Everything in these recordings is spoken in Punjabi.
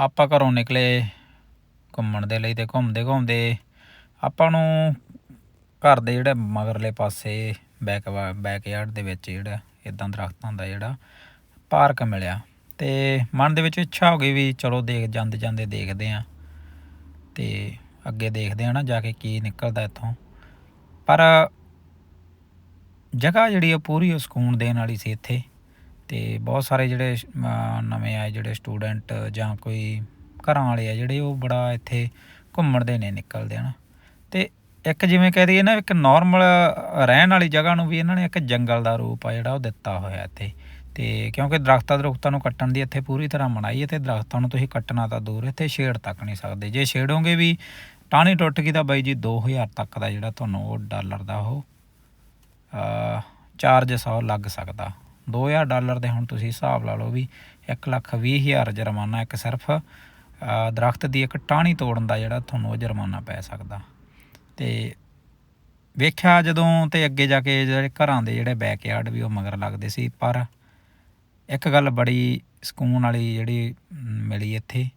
ਆਪਾਂ ਘਰੋਂ ਨਿਕਲੇ, ਘੁੰਮਣ ਦੇ ਲਈ ਅਤੇ ਘੁੰਮਦੇ ਘੁੰਮਦੇ ਆਪਾਂ ਨੂੰ ਘਰ ਦੇ ਜਿਹੜੇ ਮਗਰਲੇ ਪਾਸੇ ਬੈਕ ਬੈਕਯਾਰਡ ਦੇ ਵਿੱਚ ਜਿਹੜਾ ਇੱਦਾਂ ਦਰਖਤਾਂ ਦਾ ਜਿਹੜਾ ਪਾਰਕ ਮਿਲਿਆ ਅਤੇ ਮਨ ਦੇ ਵਿੱਚ ਇੱਛਾ ਹੋ ਗਈ ਵੀ ਚਲੋ ਦੇਖ, ਜਾਂਦੇ ਜਾਂਦੇ ਦੇਖਦੇ ਹਾਂ ਅਤੇ ਅੱਗੇ ਦੇਖਦੇ ਹਾਂ ਨਾ ਜਾ ਕੇ ਕੀ ਨਿਕਲਦਾ ਇੱਥੋਂ। ਪਰ ਜਗ੍ਹਾ ਜਿਹੜੀ ਆ ਪੂਰੀ ਸਕੂਨ ਦੇਣ ਵਾਲੀ ਸੀ ਇੱਥੇ। ਤੇ ਬਹੁਤ ਸਾਰੇ ਜਿਹੜੇ ਨਵੇਂ ਆਏ ਜਿਹੜੇ ਸਟੂਡੈਂਟ ਜਾਂ ਕੋਈ ਘਰਾਂ ਵਾਲੇ ਆ ਜਿਹੜੇ ਉਹ ਬੜਾ ਇੱਥੇ ਘੁੰਮਣ ਦੇ ਨੇ ਨਿਕਲਦੇ ਹਨ ਤੇ ਇੱਕ ਜਿਵੇਂ ਕਹਿ ਦਈਏ ਨਾ, ਇੱਕ ਨਾਰਮਲ ਰਹਿਣ ਵਾਲੀ ਜਗ੍ਹਾ ਨੂੰ ਵੀ ਇਹਨਾਂ ਨੇ ਇੱਕ ਜੰਗਲ ਦਾ ਰੂਪ ਆ ਜਿਹੜਾ ਉਹ ਦਿੱਤਾ ਹੋਇਆ ਇੱਥੇ। ਤੇ ਕਿਉਂਕਿ ਦਰਖਤਾਂ ਦਰਖਤਾਂ ਨੂੰ ਕੱਟਣ ਦੀ ਇੱਥੇ ਪੂਰੀ ਤਰ੍ਹਾਂ ਮਨਾਈ ਹੈ ਤੇ ਦਰਖਤਾਂ ਨੂੰ ਤੁਸੀਂ ਕੱਟਣਾ ਤਾਂ ਦੂਰ, ਇੱਥੇ ਛੇੜ ਤੱਕ ਨਹੀਂ ਸਕਦੇ। ਜੇ ਛੇੜੋਗੇ ਵੀ ਟਾਹਣੀ ਟੁੱਟ ਗਈ ਤਾਂ ਬਾਈ ਜੀ 2000 ਤੱਕ ਦਾ ਜਿਹੜਾ ਤੁਹਾਨੂੰ ਉਹ ਡਾਲਰ ਦਾ ਉਹ ਚਾਰਜ ਸੌ ਲੱਗ ਸਕਦਾ। 2000 ਡਾਲਰ ਦੇ ਹੁਣ ਤੁਸੀਂ ਹਿਸਾਬ ਲਾ ਲਓ ਵੀ 1 ਲੱਖ 20 ਹਜ਼ਾਰ ਜੁਰਮਾਨਾ ਇੱਕ ਸਿਰਫ ਦਰਖਤ ਦੀ ਇੱਕ ਟਾਹਣੀ ਤੋੜਨ ਦਾ ਜਿਹੜਾ ਤੁਹਾਨੂੰ ਉਹ ਜੁਰਮਾਨਾ ਪੈ ਸਕਦਾ। ਤੇ ਵੇਖਿਆ ਜਦੋਂ ਤੇ ਅੱਗੇ ਜਾ ਕੇ ਜਿਹੜੇ ਘਰਾਂ ਦੇ ਜਿਹੜੇ ਬੈਕਯਾਰਡ ਵੀ ਉਹ ਮਗਰ ਲੱਗਦੇ ਸੀ, ਪਰ ਇੱਕ ਗੱਲ ਬੜੀ ਸਕੂਨ ਵਾਲੀ ਜਿਹੜੀ ਮਿਲੀ ਇੱਥੇ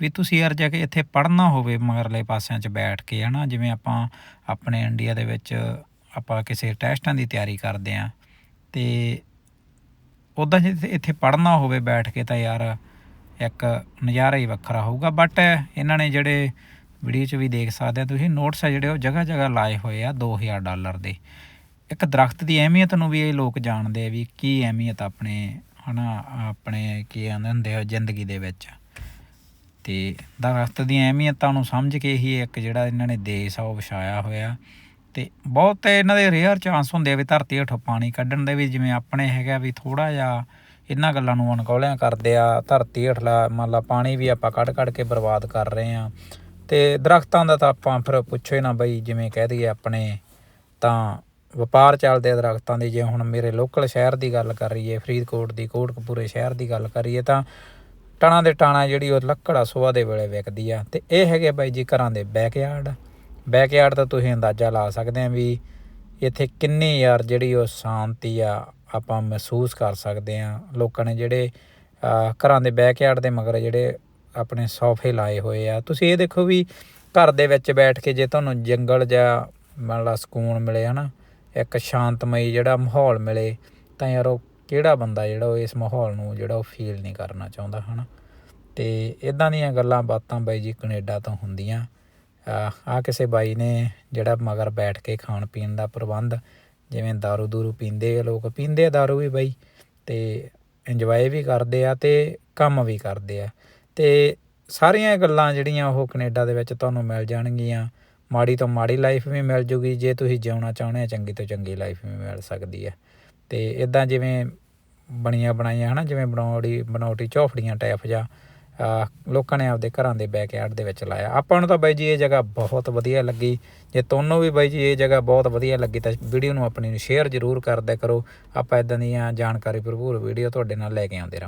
ਵੀ ਤੁਸੀਂ ਯਾਰ ਜਾ ਕੇ ਇੱਥੇ ਪੜ੍ਹਨਾ ਹੋਵੇ ਮਗਰਲੇ ਪਾਸਿਆਂ 'ਚ ਬੈਠ ਕੇ, ਹਨਾ, ਜਿਵੇਂ ਆਪਾਂ ਆਪਣੇ ਇੰਡੀਆ ਦੇ ਵਿੱਚ ਆਪਾਂ ਕਿਸੇ ਟੈਸਟਾਂ ਦੀ ਤਿਆਰੀ ਕਰਦੇ ਆਂ, ਤੇ ਉਦਾਂ ਜੇ ਇੱਥੇ- ਇੱਥੇ ਪੜ੍ਹਨਾ ਹੋਵੇ ਬੈਠ ਕੇ ਤਾਂ ਯਾਰ ਇੱਕ ਨਜ਼ਾਰਾ ਹੀ ਵੱਖਰਾ ਹੋਊਗਾ। ਬਟ ਇਹਨਾਂ ਨੇ ਜਿਹੜੇ ਵੀਡੀਓ 'ਚ ਵੀ ਦੇਖ ਸਕਦੇ ਆ ਤੁਸੀਂ ਨੋਟਸ ਆ ਜਿਹੜੇ ਉਹ ਜਗ੍ਹਾ ਜਗ੍ਹਾ ਲਾਏ ਹੋਏ ਆ 2000 ਡਾਲਰ ਦੇ। ਇੱਕ ਦਰਖਤ ਦੀ ਅਹਿਮੀਅਤ ਨੂੰ ਵੀ ਇਹ ਲੋਕ ਜਾਣਦੇ ਆ ਵੀ ਕੀ ਅਹਿਮੀਅਤ ਆਪਣੇ, ਹਨਾ, ਆਪਣੇ ਕੀ ਆਂਦੇ ਹੁੰਦੇ ਆ ਜ਼ਿੰਦਗੀ ਦੇ ਵਿੱਚ। ਤੇ ਦਰਖਤ ਦੀ ਅਹਿਮੀਅਤਾਂ ਨੂੰ ਸਮਝ ਕੇ ਹੀ ਇੱਕ ਜਿਹੜਾ ਇਹਨਾਂ ਨੇ ਦੇਸ਼ ਆ ਉਹ ਵਿਛਾਇਆ ਹੋਇਆ। ਤੇ ਬਹੁਤ ਇਹਨਾਂ ਦੇ ਰੇਅਰ ਚਾਂਸ ਹੁੰਦੇ ਆ ਵੀ ਧਰਤੀ ਹੇਠੋਂ ਪਾਣੀ ਕੱਢਣ ਦੇ ਵੀ, ਜਿਵੇਂ ਆਪਣੇ ਹੈਗਾ ਵੀ ਥੋੜਾ ਜਿਹਾ ਇਹਨਾਂ ਗੱਲਾਂ ਨੂੰ ਅਣਗੌਲਿਆਂ ਕਰਦੇ ਆ, ਧਰਤੀ ਹੇਠਲਾ ਮੰਨ ਲਾ ਪਾਣੀ ਵੀ ਆਪਾਂ ਕੱਢ ਕੱਢ ਕੇ ਬਰਬਾਦ ਕਰ ਰਹੇ ਆ। ਤੇ ਦਰਖਤਾਂ ਦਾ ਤਾਂ ਆਪਾਂ ਫਿਰ ਪੁੱਛੋ ਹੀ ਨਾ ਬਈ, ਜਿਵੇਂ ਕਹਿ ਦਈਏ ਆਪਣੇ ਤਾਂ ਵਪਾਰ ਚੱਲਦੇ ਆ ਦਰਖਤਾਂ ਦੀ, ਜੇ ਹੁਣ ਮੇਰੇ ਲੋਕਲ ਸ਼ਹਿਰ ਦੀ ਗੱਲ ਕਰੀਏ ਫਰੀਦਕੋਟ ਦੀ, ਕੋਟਕਪੂਰੇ ਸ਼ਹਿਰ ਦੀ ਗੱਲ ਕਰੀਏ ਤਾਂ ਟਣਾ ਦੇ ਟਾਣਾ ਜਿਹੜੀ ਉਹ ਲੱਕੜਾ ਸੁਬਾਹ ਦੇ ਵੇਲੇ ਵਿਕਦੀ ਆ। ਤੇ ਇਹ ਹੈਗੇ ਬਾਈ ਜੀ ਘਰਾਂ ਦੇ ਬੈਕਯਾਰਡ ਬੈਕਯਾਰਡ ਤੋਂ ਤੁਸੀਂ ਅੰਦਾਜ਼ਾ ਲਾ ਸਕਦੇ ਆ ਵੀ ਇੱਥੇ ਕਿੰਨੀ ਯਾਰ ਜਿਹੜੀ ਉਹ ਸ਼ਾਂਤੀ ਆ ਆਪਾਂ ਮਹਿਸੂਸ ਕਰ ਸਕਦੇ ਆ। ਲੋਕਾਂ ਨੇ ਜਿਹੜੇ ਘਰਾਂ ਦੇ ਬੈਕਯਾਰਡ ਦੇ ਮਗਰ ਜਿਹੜੇ ਆਪਣੇ ਸੋਫੇ ਲਾਏ ਹੋਏ ਆ। ਤੁਸੀਂ ਇਹ ਦੇਖੋ ਵੀ ਘਰ ਦੇ ਵਿੱਚ ਬੈਠ ਕੇ ਜੇ ਤੁਹਾਨੂੰ ਜੰਗਲ ਜਾਂ ਮੰਨ ਲਾ ਸਕੂਨ ਮਿਲੇ ਹਨਾ, ਇੱਕ ਸ਼ਾਂਤਮਈ ਜਿਹੜਾ ਮਾਹੌਲ ਮਿਲੇ, ਤਾਂ ਯਾਰ ਉਹ ਕਿਹੜਾ ਬੰਦਾ ਜਿਹੜਾ ਉਹ ਇਸ ਮਾਹੌਲ ਨੂੰ ਜਿਹੜਾ ਉਹ ਫੀਲ ਨਹੀਂ ਕਰਨਾ ਚਾਹੁੰਦਾ ਹਨਾ। ਤੇ ਇਦਾਂ ਦੀਆਂ ਗੱਲਾਂ ਬਾਤਾਂ ਬਾਈ ਜੀ ਕੈਨੇਡਾ ਤੋਂ ਹੁੰਦੀਆਂ। ਆ ਕਿਸੇ ਬਾਈ ਨੇ ਜਿਹੜਾ ਮਗਰ ਬੈਠ ਕੇ ਖਾਣ ਪੀਣ ਦਾ ਪ੍ਰਬੰਧ ਜਿਵੇਂ दारू ਦੂਰੂ ਪੀਂਦੇ ਆ ਲੋਕ ਪੀਂਦੇ ਆ दारू ਵੀ ਬਾਈ ਤੇ ਇੰਜੋਏ ਵੀ ਕਰਦੇ ਆ ਤੇ ਕੰਮ ਵੀ ਕਰਦੇ ਆ ਤੇ ਸਾਰੀਆਂ ਇਹ ਗੱਲਾਂ ਜਿਹੜੀਆਂ ਉਹ ਕੈਨੇਡਾ ਦੇ ਵਿੱਚ ਤੁਹਾਨੂੰ ਮਿਲ ਜਾਣਗੀਆਂ ਮਾੜੀ ਤੋਂ ਮਾੜੀ ਲਾਈਫ ਵੀ ਮਿਲ ਜੂਗੀ ਜੇ ਤੁਸੀਂ ਜਿਉਣਾ ਚਾਹੁੰਦੇ ਆ ਚੰਗੀ ਤੋਂ ਚੰਗੀ ਲਾਈਫ ਵੀ ਮਿਲ ਸਕਦੀ ਹੈ ਤੇ ਇਦਾਂ ਜਿਵੇਂ ਬਣੀਆਂ ਬਣਾਈਆਂ ਹਨਾ ਜਿਵੇਂ ਬਣਾਉੜੀ ਬਣਾਉਟੀ ਝੋਫੜੀਆਂ ਟਾਈਪ ਜਾਂ ਅਹ ਲੋਕਾਂ ਨੇ ਆਪਦੇ ਘਰਾਂ ਦੇ ਬੈਕਯਾਰਡ ਦੇ ਵਿੱਚ ਲਾਇਆ। ਆਪਾਂ ਨੂੰ ਤਾਂ ਬਾਈ ਜੀ ਇਹ ਜਗ੍ਹਾ ਬਹੁਤ ਵਧੀਆ ਲੱਗੀ। ਜੇ ਤੁਹਾਨੂੰ ਵੀ ਬਾਈ ਜੀ ਇਹ ਜਗ੍ਹਾ ਬਹੁਤ ਵਧੀਆ ਲੱਗੀ ਤਾਂ ਵੀਡੀਓ ਨੂੰ ਆਪਣੀ ਨੂੰ ਸ਼ੇਅਰ ਜ਼ਰੂਰ ਕਰਦਿਆ ਕਰੋ। ਆਪਾਂ ਇਦਾਂ ਦੀਆਂ ਜਾਣਕਾਰੀ ਭਰਪੂਰ ਵੀਡੀਓ ਤੁਹਾਡੇ ਨਾਲ ਲੈ ਕੇ ਆਉਂਦੇ ਰਹਾਂਗੇ।